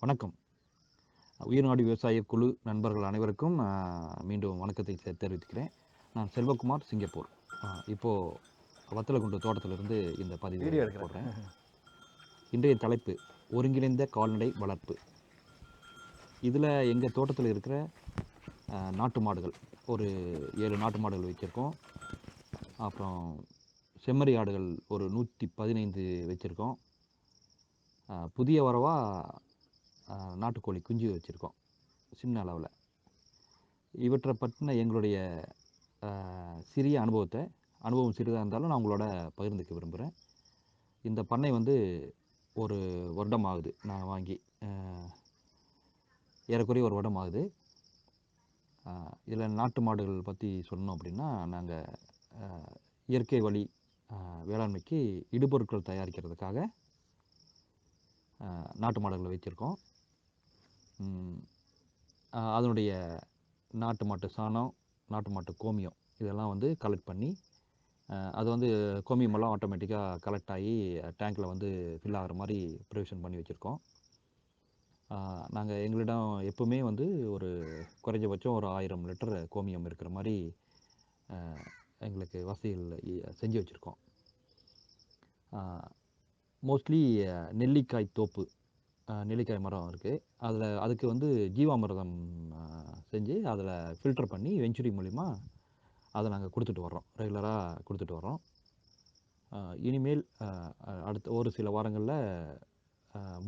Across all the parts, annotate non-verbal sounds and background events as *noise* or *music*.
வணக்கம். உயிர்நாடி விவசாய குழு நண்பர்கள் அனைவருக்கும் மீண்டும் வணக்கத்தை தெரிவித்துக்கிறேன். நான் செல்வகுமார் சிங்கப்பூர். ஆ, இப்போ வத்தலகுண்டு தோட்டத்திலிருந்து இந்த பதிவு போடுறேன். இன்றைய தலைப்பு ஒருங்கிணைந்த கால்நடை வளர்ப்பு. இதில் எங்கள் தோட்டத்தில் இருக்கிற நாட்டு மாடுகள் ஒரு ஏழு நாட்டு மாடுகள் வச்சுருக்கோம். அப்புறம் செம்மறி ஆடுகள் ஒரு நூற்றி பதினைந்து வச்சுருக்கோம். புதிய வரவாக நாட்டுக்கோழி குஞ்சு வச்சுருக்கோம் சின்ன அளவில். இவற்றை பற்றின எங்களுடைய சிறிய அனுபவத்தை அனுபவம் சிறிதாக இருந்தாலும் நான் உங்களோட பகிர்ந்துக்க விரும்புகிறேன் இந்த பண்ணை வந்து ஒரு வருடம் ஆகுது நான் வாங்கி ஏறக்குறைய ஒரு வருடம் ஆகுது இதில் நாட்டு மாடுகள் பற்றி சொல்லணும் அப்படின்னா நாங்கள் இயற்கை வழி வேளாண்மைக்கு இடுபொருட்கள் தயாரிக்கிறதுக்காக நாட்டு மாடுகளை வச்சுருக்கோம் அதனுடைய நாட்டு மாட்டு சாணம் நாட்டு மாட்டு கோமியம் இதெல்லாம் வந்து கலெக்ட் பண்ணி அது வந்து கோமியமெல்லாம் ஆட்டோமேட்டிக்காக கலெக்ட் ஆகி டேங்க்கில் வந்து ஃபில் ஆகிற மாதிரி ப்ரொவிஷன் பண்ணி வச்சுருக்கோம். நாங்கள் எங்களிடம் எப்பவுமே வந்து ஒரு குறைஞ்சபட்சம் ஒரு ஆயிரம் லிட்டர் கோமியம் இருக்கிற மாதிரி எங்களுக்கு வசதிகள் செஞ்சு வச்சுருக்கோம். மோஸ்ட்லி நெல்லிக்காய் தோப்பு நெல்லிக்காய் மரம் இருக்குது அதில் அதுக்கு வந்து ஜீவாமிர்தம் செஞ்சு அதில் ஃபில்டர் பண்ணி வெஞ்சுரி மூலிமா அதை நாங்கள் கொடுத்துட்டு வர்றோம். ரெகுலராக கொடுத்துட்டு வர்றோம். இனிமேல் அடுத்த ஒரு சில வாரங்களில்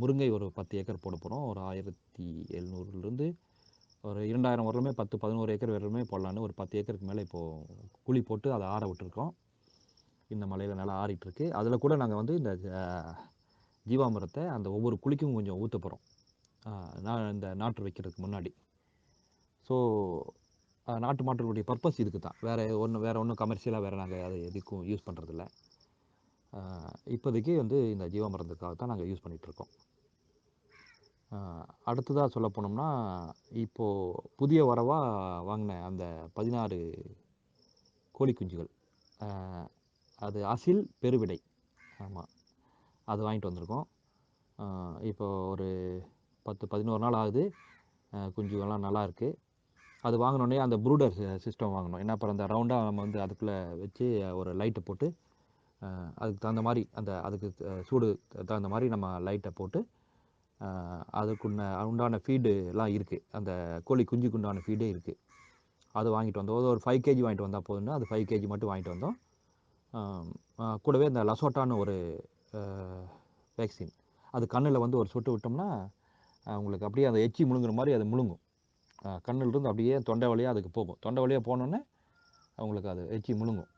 முருங்கை ஒரு பத்து ஏக்கர் போட போகிறோம் ஒரு ஆயிரத்தி எழுநூறுலேருந்து ஒரு இரண்டாயிரம் வரலுமே பத்து பதினோரு ஏக்கர் வரலுமே போடலான்னு ஒரு பத்து ஏக்கருக்கு மேலே இப்போது குழி போட்டு அதை ஆற விட்டுருக்கோம். இந்த மலையில் நல்லா ஆறிட்டுருக்கு அதில் கூட நாங்கள் வந்து இந்த ஜீவாமிரத்தை அந்த ஒவ்வொரு குழிக்கும் கொஞ்சம் ஊற்ற போகிறோம் நான் இந்த நாற்று வைக்கிறதுக்கு முன்னாடி. ஸோ நாட்டு மாட்டுகளுடைய பர்பஸ் இதுக்கு தான் வேறு ஒன்று வேறு ஒன்றும் கமர்ஷியலாக வேறு நாங்கள் அதை எதுக்கும் யூஸ் பண்ணுறதில்ல இப்போதைக்கு வந்து இந்த ஜீவாமிரத்துக்காக தான் நாங்கள் யூஸ் பண்ணிகிட்ருக்கோம். அடுத்ததாக சொல்ல போனோம்னா இப்போது புதிய வரவாக வாங்கின அந்த பதினாறு கோழி குஞ்சுகள் அது அசில் பெருவிடை. ஆமாம் அது வாங்கிட்டு வந்திருக்கோம். இப்போது ஒரு பத்து பதினோரு நாள் ஆகுது. குஞ்சுகள்லாம் நல்லா இருக்குது அது வாங்கினோடனே அந்த ப்ரூடர் சிஸ்டம் வாங்கினோம் என்ன அப்புறம் அந்த ரவுண்டாக நம்ம வந்து அதுக்குள்ளே வச்சு ஒரு லைட்டை போட்டு அதுக்கு தகுந்த மாதிரி அந்த அதுக்கு த- சூடு தகுந்த மாதிரி நம்ம லைட்டை போட்டு அதுக்குண்ட அதுக்குன்ன உண்டான ஃபீடு எல்லாம் இருக்குது அந்த கோழி குஞ்சுக்கு உண்டான ஃபீடே இருக்குது அது வாங்கிட்டு வந்தோம். ஒரு ஃபைவ் கேஜி வாங்கிட்டு வந்தால் போதுன்னா அது ஃபைவ் கேஜி மட்டும் வாங்கிட்டு வந்தோம். கூடவே இந்த லசோட்டான்னு ஒரு வேக்சின் அது கண்ணில் வந்து ஒரு சொட்டு விட்டோம்னா உங்களுக்கு அப்படியே அந்த எச்சி முழுங்குற மாதிரி அது முழுங்கும். கண்ணிலிருந்து அப்படியே தொண்டை வழியாக அதுக்கு போகும். தொண்டை வழியாக போனோன்னே உங்களுக்கு அது எச்சி முழுங்கும்.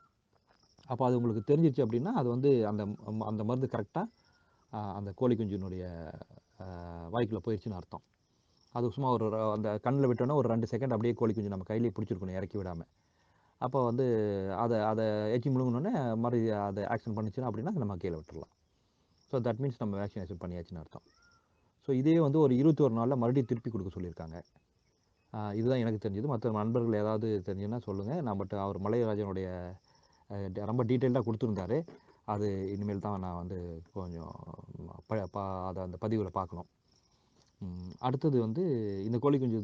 அப்போ அது உங்களுக்கு தெரிஞ்சிச்சு அப்படின்னா அது வந்து அந்த அந்த மருந்து கரெக்டாக அந்த கோழி குஞ்சினுடைய வாய்க்குள்ளே போயிடுச்சுன்னு அர்த்தம். அது சும்மா ஒரு அந்த கண்ணில் விட்டோன்னா ஒரு ரெண்டு செகண்ட் அப்படியே கோழி குஞ்சு நம்ம கையிலேயே பிடிச்சிருக்கணும் இறக்கி விடாமல் அப்போ வந்து அதை அதை எச்சி முழுங்கினோடனே மறுபடி அதை ஆக்ஷன் பண்ணிச்சுன்னா அப்படின்னா நம்ம கீழே விட்டுடலாம் ஸோ தட் மீன்ஸ் நம்ம வேக்சினேஷன் பண்ணியாச்சுன்னு அர்த்தம். ஸோ இதே வந்து ஒரு இருபத்தி ஒரு நாளில் மறுபடியும் திருப்பி கொடுக்க சொல்லியிருக்காங்க. இதுதான் எனக்கு தெரிஞ்சது. மற்ற நண்பர்கள் ஏதாவது தெரிஞ்சுன்னா சொல்லுங்கள் நான் பட் அவர் மலையராஜனுடைய ரொம்ப டீட்டெயிலாக கொடுத்துருந்தாரு. அது இனிமேல் தான் நான் வந்து கொஞ்சம் ப பா அதை அந்த பதிவில் பார்க்கணும். அடுத்தது வந்து இந்த கோழி குஞ்சு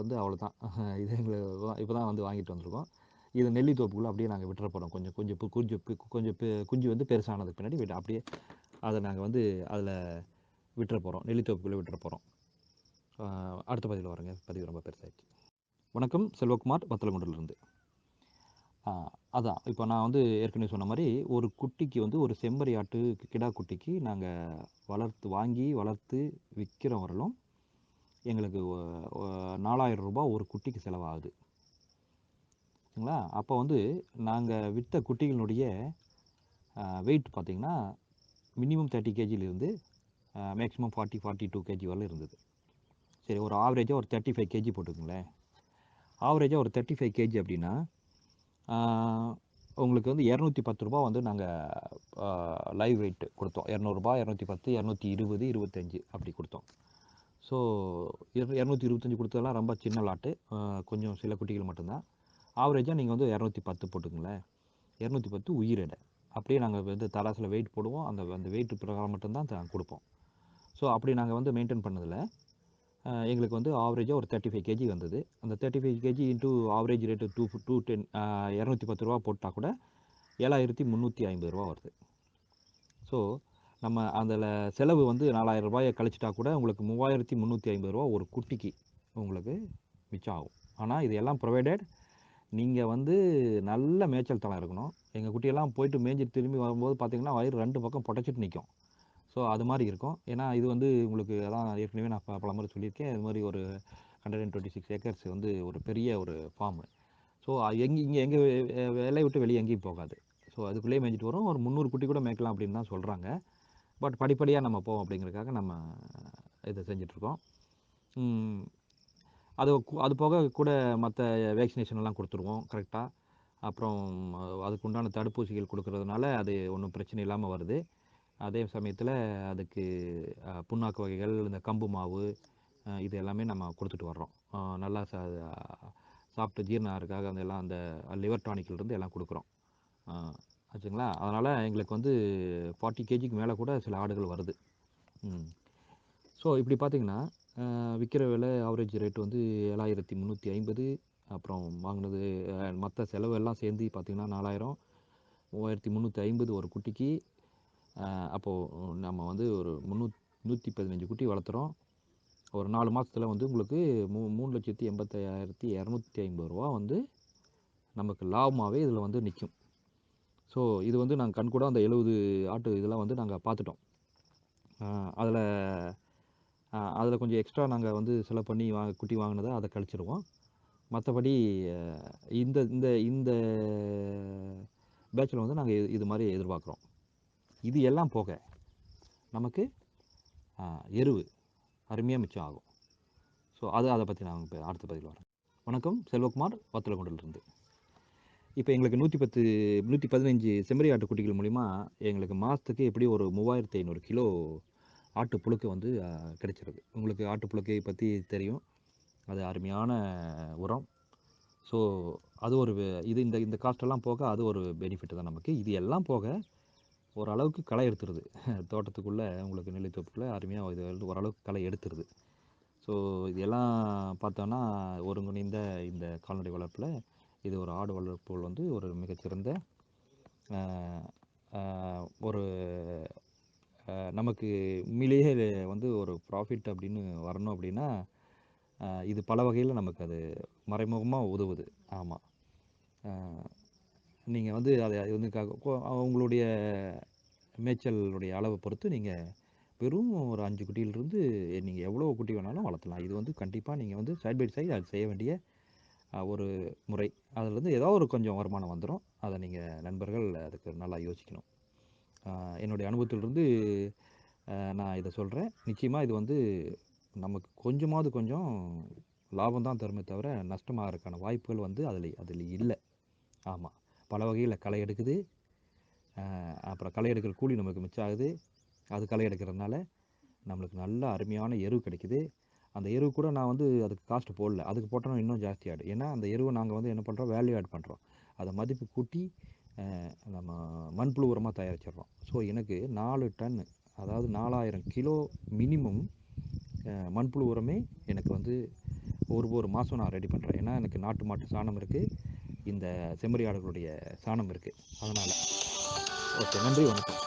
வந்து அவ்வளோ தான் *laughs* இது எங்களை இப்போ தான் வந்து வாங்கிட்டு வந்திருக்கோம். இது நெல்லி தோப்புக்குள்ளே அப்படியே நாங்கள் விட்டுற போகிறோம் கொஞ்சம் கொஞ்சம் குஞ்சு பு- கொஞ்சம் குஞ்சு வந்து பெருசானதுக்கு பின்னாடி விட்டு அப்படியே அதை நாங்கள் வந்து அதில் விட்டுற போகிறோம் நெல்லித்தோப்புக்குள்ளே விட்டுற போகிறோம் அடுத்த பதிவில் வரேங்க. பதிவு ரொம்ப பெருசாகிடுச்சு வணக்கம். செல்வகுமார் வத்தலகுண்டிலிருந்து அதான். இப்போ நான் வந்து ஏற்கனவே சொன்ன மாதிரி ஒரு குட்டிக்கு வந்து ஒரு செம்மறி ஆட்டு கிடா குட்டிக்கு நாங்கள் வளர்த்து வாங்கி வளர்த்து விற்கிற வரலும் எங்களுக்கு நாலாயிரம் ரூபாய் ஒரு குட்டிக்கு செலவாகுது. சரிங்களா அப்போ வந்து நாங்கள் விற்ற குட்டிகளுடைய வெயிட் பார்த்தீங்கன்னா minimum thirty கேஜியிலிருந்து maximum forty forty two KG வரல இருந்தது. சரி ஒரு ஆவரேஜாக ஒரு தேர்ட்டி ஃபைவ் கேஜி போட்டுக்கோங்களேன் ஆவரேஜாக ஒரு தேர்ட்டி ஃபைவ் கேஜி அப்படின்னா உங்களுக்கு வந்து இரநூத்தி பத்து ரூபா வந்து நாங்கள் லைவ் வெயிட் கொடுத்தோம். இரநூறுபா இரநூத்தி பத்து இரநூத்தி இருபது இருபத்தஞ்சி அப்படி கொடுத்தோம். ஸோ இரநூத்தி இருபத்தஞ்சி கொடுத்ததெல்லாம் ரொம்ப சின்ன லாட்டு கொஞ்சம் சில குட்டிகள் மட்டும்தான். ஆவரேஜாக நீங்கள் வந்து இரநூத்தி பத்து போட்டுக்கங்களேன் இரநூத்தி பத்து உயிர் எடை அப்படியே நாங்கள் வந்து தராசில் வெயிட் போடுவோம் அந்த அந்த வெயிட் பிரகாரம் மட்டும்தான் கொடுப்போம் ஸோ அப்படி நாங்கள் வந்து மெயின்டைன் பண்ணதில் எங்களுக்கு வந்து ஆவரேஜாக ஒரு 35 கேஜி வந்தது. அந்த 35 KG into average rate two ஃபு 210 அ ரூ. 210 போட்டா கூட ஏழாயிரத்தி முன்னூற்றி ஐம்பது ரூபா வருது. ஸோ, நம்ம அதில் செலவு வந்து நாலாயிரம் ரூபாயை கழிச்சிட்டா கூட உங்களுக்கு மூவாயிரத்தி முன்னூற்றி ஐம்பது ரூபா ஒரு குட்டிக்கு உங்களுக்கு மிச்சம் ஆகும். ஆனால் இது எல்லாம் ப்ரொவைடட் நீங்கள் வந்து நல்ல மேய்ச்சல் தளம் இருக்கணும். எங்கள் குட்டியெல்லாம் போயிட்டு மேய்ஞ்சிட்டு திரும்பி வரும்போது பார்த்தீங்கன்னா, வயிறு ரெண்டு பக்கம் புடச்சிட்டு நிற்கும் ஸோ, அது மாதிரி இருக்கும். ஏன்னா, இது வந்து உங்களுக்கு அதான் ஏற்கனவே நான் பல முறை சொல்லியிருக்கேன். இது மாதிரி ஒரு 126 ஏக்கர்ஸ் வந்து ஒரு பெரிய ஒரு ஃபார்மு. ஸோ, எங்கே இங்கே எங்கே வேலையை விட்டு வெளியே எங்கேயும் போகாது. ஸோ, அதுக்குள்ளேயே மேய்ஞ்சிட்டு வரும். ஒரு 300 குட்டி கூட மேய்க்கலாம் அப்படின்னு தான் சொல்கிறாங்க பட் படிப்படியாக நம்ம போவோம் அப்படிங்கிறதுக்காக நம்ம இதை செஞ்சிட்ருக்கோம் அது அது போக கூட மற்ற வேக்சினேஷன் எல்லாம் கரெக்டாக அப்புறம் அதுக்கு உண்டான தடுப்பூசிகள் கொடுக்கறதுனால அது ஒன்றும் பிரச்சனை இல்லாமல் வருது. அதே சமயத்தில் அதுக்கு புண்ணாக்கு வகைகள், இந்த கம்பு மாவு இது எல்லாமே நம்ம கொடுத்துட்டு வர்றோம். நல்லா சா சாப்பிட்டு ஜீரணம் அந்த எல்லாம் அந்த லிவர் டானிக்ல இருந்து எல்லாம் கொடுக்குறோம் ஆச்சுங்களா? அதனால் எங்களுக்கு வந்து 40 கேஜிக்கு மேலே கூட சில ஆடுகள் வருது. ம். ஸோ, இப்படி பார்த்தீங்கன்னா, விற்கிற விலை ஆவரேஜ் ரேட் வந்து ஏழாயிரத்தி முந்நூற்றி ஐம்பது. அப்புறம் வாங்கினது மற்ற செலவெல்லாம் சேர்ந்து பார்த்திங்கன்னா நாலாயிரம். மூவாயிரத்தி முந்நூற்றி ஐம்பது ஒரு குட்டிக்கு. அப்போது நம்ம வந்து ஒரு முந்நூ நூற்றி பதினஞ்சு குட்டி வளர்த்துறோம். ஒரு நாலு மாதத்தில் வந்து உங்களுக்கு மூ மூணு லட்சத்தி எண்பத்தாயிரத்தி இரநூத்தி ஐம்பது ரூபா வந்து நமக்கு லாபமாகவே இதில் வந்து நிற்கும் ஸோ இது வந்து நாங்கள் கண்கூட அந்த எழுபது ஆட்டு இதெல்லாம் வந்து நாங்கள் பார்த்துட்டோம் அதில் அதில் கொஞ்சம் எக்ஸ்ட்ரா நாங்கள் வந்து செலவு பண்ணி வா குட்டி வாங்கினதை அதை கழிச்சிடுவோம் மற்றபடி இந்த இந்த இந்த பேட்ச்ல வந்து நாங்கள் இது மாதிரி எதிர்பார்க்குறோம். இது எல்லாம் போக நமக்கு எருவு அருமையாக மிச்சம் ஆகும். ஸோ, அது அதை பற்றி நான் இப்ப அடுத்த பதிவுல வரேன். வணக்கம். செல்வகுமார் வத்தலக்குண்டுலருந்து. இப்போ எங்களுக்கு 110 115 செம்மறி ஆட்டு குட்டிகள் மூலிமா எங்களுக்கு மாதத்துக்கு எப்படியும் ஒரு 3,500 கிலோ ஆட்டு புழுக்க வந்து கிடைச்சிருது. உங்களுக்கு ஆட்டு புழுக்கையை பற்றி தெரியும். அது அருமையான உரம். ஸோ, அது ஒரு இது இந்த இந்த காஸ்ட்டெல்லாம் போக அது ஒரு பெனிஃபிட் தான் நமக்கு. இது எல்லாம் போக ஓரளவுக்கு களை எடுத்துருது. *laughs* தோட்டத்துக்குள்ளே உங்களுக்கு நெல்லித்தோப்புக்குள்ளே அருமையாக இது ஓரளவுக்கு களை எடுத்துருது. ஸோ, இது எல்லாம் பார்த்தோம்னா ஒருங்கிணைந்த இந்த கால்நடை வளர்ப்பில் இது ஒரு ஆடு வளர்ப்பு வந்து ஒரு மிகச்சிறந்த ஒரு நமக்கு உண்மையிலேயே வந்து ஒரு ப்ராஃபிட் அப்படின்னு வரணும் அப்படின்னா, இது பல வகையில் நமக்கு அது மறைமுகமாக உதவுது. ஆமாம் நீங்கள் வந்து அதை வந்து க உங்களுடைய மேய்ச்சலுடைய அளவை பொறுத்து நீங்கள் வெறும் ஒரு அஞ்சு குட்டியிலிருந்து நீங்கள் எவ்வளோ குட்டி வேணாலும் வளர்த்தலாம். இது வந்து கண்டிப்பாக நீங்கள் வந்து சைட் பை சைடு அது செய்ய வேண்டிய ஒரு முறை. அதில் இருந்து ஏதோ ஒரு கொஞ்சம் வருமானம் வந்துடும் அதை நீங்கள் நண்பர்கள் அதுக்கு நல்லா யோசிக்கணும். என்னுடைய அனுபவத்திலிருந்து நான் இதை சொல்கிறேன் நிச்சயமாக இது வந்து நமக்கு கொஞ்சமாவது கொஞ்சம் லாபம் தான் தருமே தவிர, நஷ்டமாகறதுக்கான வாய்ப்புகள் வந்து அதில் அதில் இல்லை ஆமாம் பல வகையில் களை எடுக்குது. அப்புறம் களை எடுக்கிற கூலி நமக்கு மிச்சம் ஆகுது. அது களை எடுக்கிறதுனால நம்மளுக்கு நல்ல அருமையான எரு கிடைக்குது. அந்த எருவு கூட நான் வந்து அதுக்கு காஸ்ட் போடல. அதுக்கு போட்டோம்னா இன்னும் ஜாஸ்தி ஆகிடும் ஏன்னா, அந்த எருவை நாங்கள் வந்து என்ன பண்ணுறோம் வேல்யூ ஆட் பண்ணுறோம் அதை மதிப்பு கூட்டி நம்ம மண்புழு உரமாக தயாரிச்சிடுறோம். ஸோ, எனக்கு நாலு டன் அதாவது 4,000 கிலோ மினிமம் மண்புழு உரமே எனக்கு வந்து ஒரு ஒரு மாதம் நான் ரெடி பண்ணுறேன் ஏன்னா, எனக்கு நாட்டு மாட்டு சாணம் இருக்குது இந்த செம்மறி ஆடுகளுடைய சாணம் இருக்குது அதனால் ஓகே. நன்றி. வணக்கம்.